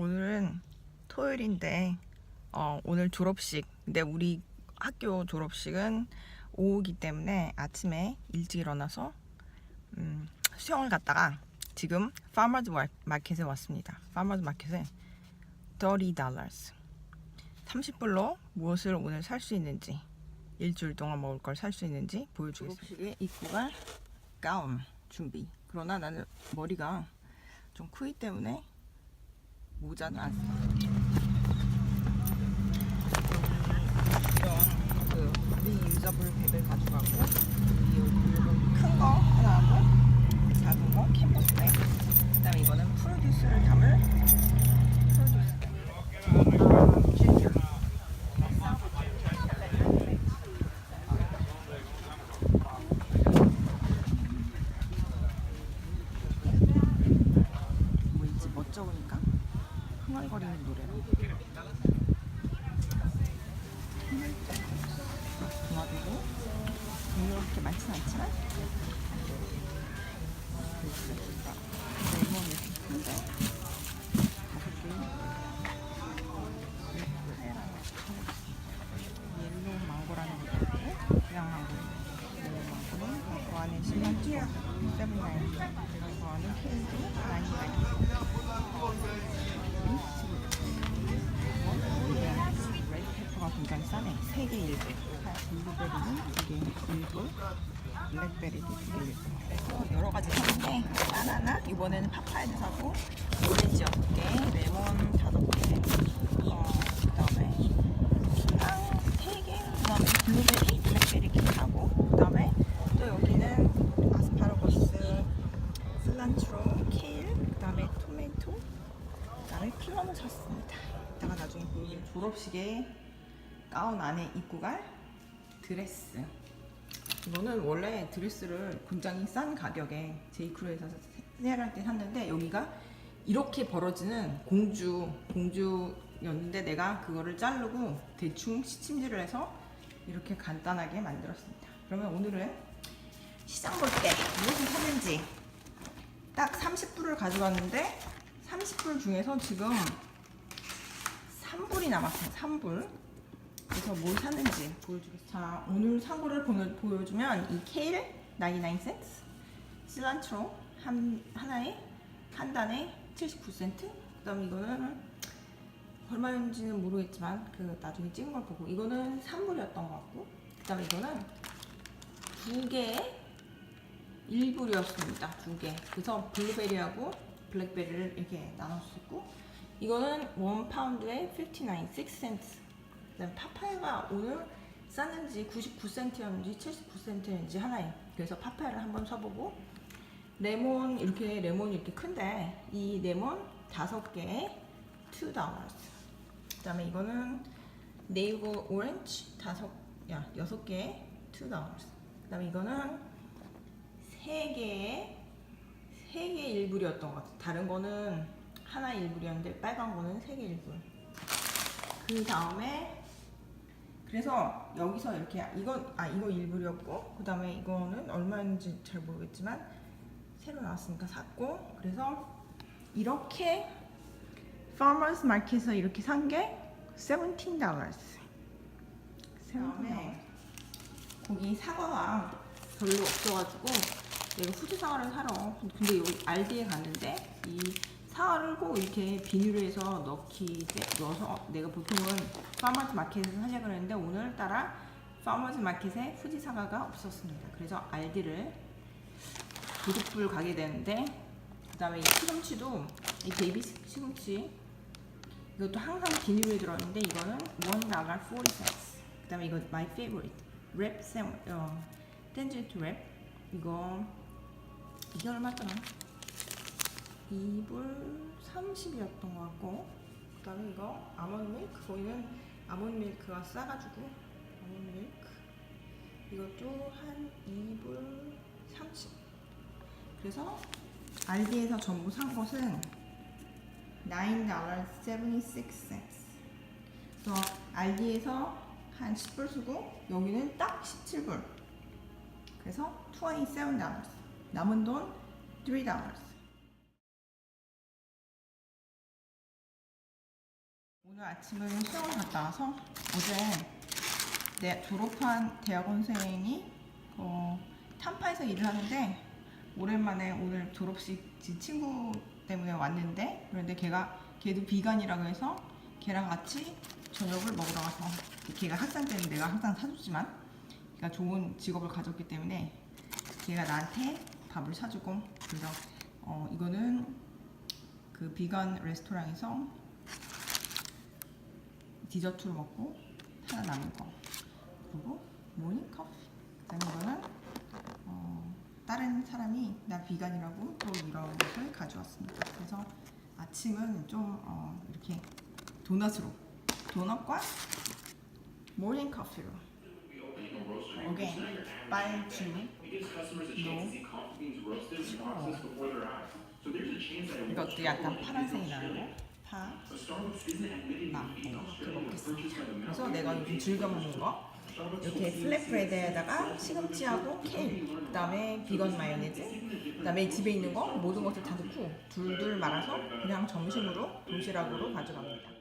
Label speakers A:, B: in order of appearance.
A: 오늘은 토요일인데 어, 오늘 졸업식. 근데 우리 학교 졸업식은 오후기 때문에 아침에 일찍 일어나서 음, 수영을 갔다가 지금 파머즈 마켓에 왔습니다. 파머즈 마켓에 30달러 30불로 무엇을 오늘 살 수 있는지 일주일 동안 먹을 걸 살 수 있는지 보여주겠습니다. 졸업식의 입구가 가운 준비. 그러나 나는 머리가 좀 크기 때문에 써. 이런 그 리유저블 백을 가져가고 흥얼거리는 노래로 도마뱀이 이렇게 많진 않지만 레몬 이렇게 큰데 다섯 개 옐로우 망고라는 게 있고 그냥 망고. 옐로우 망고는 그 안에 실란초 세븐 나인 그 안에 케이크 나인 나인 굉장히 싸네. 3개 1배. 블루베리는 2개 1불. 블랙베리도 2개 1불. 여러 가지 샀는데 바나나 이번에는 파파야도 사고 오렌지 6개, 레몬 5개, 어, 그다음에 피망 3개, 그다음에 블루베리, 블랙베리 이렇게 사고 그다음에 또 여기는 아스파라거스, 슬란트로, 케일, 그다음에 토마토, 그다음에 플럼을 샀습니다. 이따가 나중에 졸업식에 가운 안에 입고 갈 드레스. 이거는 원래 드레스를 굉장히 싼 가격에 제이크루에서 세일할 때 샀는데 여기가 이렇게 벌어지는 공주 공주였는데 내가 그거를 자르고 대충 시침질을 해서 이렇게 간단하게 만들었습니다. 그러면 오늘은 시장 볼 때 무엇을 샀는지 딱 30불을 가져갔는데 30불 중에서 지금 3불이 남았어요. 3불. 그래서 뭘 샀는지 보여주겠습니다. 자, 오늘 산 거를 보여, 보여 주면 이 케일 99센트, 실란트로 한, 하나에 한 단에 79센트. 그 다음 이거는 얼마인지는 모르겠지만 그 나중에 찍은 걸 보고 이거는 3불이었던 것 같고 그 다음에 이거는 두 개에 1불이었습니다. 두 개. 그래서 블루베리하고 블랙베리를 이렇게 나눴었고 이거는 원 파운드에 59, 6센트. 그다음 파파야가 오늘 쌌는지 99센트였는지 79센트였는지 하나에. 그래서 파파야를 한번 사보고 레몬 이렇게 레몬이 이렇게 큰데 이 레몬 다섯 개에 2 달러스. 그다음에 이거는 네이버 오렌지 다섯 야 여섯 개에 2 달러스. 그다음에 이거는 세 개에 세개 1불이었던 것 같아요. 다른 거는 하나 1불이었는데 빨간 거는 세개 1불. 그 다음에 그래서 여기서 이렇게 이건 아 이거 1불이었고 그 다음에 이거는 얼마인지 잘 모르겠지만 새로 나왔으니까 샀고 그래서 이렇게 farmers market에서 이렇게 산 게 $17. 다음에 거기 사과가 별로 없어가지고 내가 후지 사과를 사러 근데 여기 알디에 갔는데 이 사과를 꼭 이렇게 비닐에서 넣기 때 넣어서 내가 보통은 파머즈 마켓에서 사려고 했는데 오늘따라 파머즈 마켓에 후지 사과가 없었습니다. 그래서 알디를 도둑불 가게 되는데 그다음에 이 시금치도 이 베이비 시금치 이것도 항상 비닐에 들어있는데 이거는 원 달러 40센트. 그다음에 이거 my favorite 랩 생, 어, 텐젠트 랩 이거 이게 얼마더라? 2불 30이었던 것 같고 그 다음에 이거 아몬드 밀크. 거기는 아몬드 밀크가 싸가지고 아몬드 밀크. 이것도 한 2불 30 그래서 알디에서 전부 산 것은 9.76 그래서 알디에서 한 10불 쓰고 여기는 딱 17불. 그래서 27달러 남은 돈 3달 오늘 아침은 수영을 갔다 와서 어제 내 졸업한 대학원생이 어, 탄파에서 일을 하는데 오랜만에 오늘 졸업식 지 친구 때문에 왔는데 그런데 걔가 걔도 비건이라고 해서 걔랑 같이 저녁을 먹으러 가서 걔가 학생 때는 내가 항상 사줬지만 걔가 좋은 직업을 가졌기 때문에 걔가 나한테 밥을 사주고 그래서 어, 이거는 그 비건 레스토랑에서 디저트를 먹고 하나 남은 거. 그리고 모닝 커피. 그다음에 이거는 어, 다른 사람이 나 비간이라고 또 이런 것을 가져왔습니다. 그래서 아침은 좀 어, 이렇게 도넛으로 도넛과 모닝 커피로. 오케이 빨주 이것도 약간 파란색이 나고 파 나, 이렇게 먹겠습니다. 그래서 내가 요즘 즐겨 먹는 거 이렇게 플랫브레드에다가 시금치하고 케일, 그다음에 비건 마요네즈, 그다음에 집에 있는 거 모든 것을 다 넣고 둘둘 말아서 그냥 점심으로 도시락으로 가져갑니다.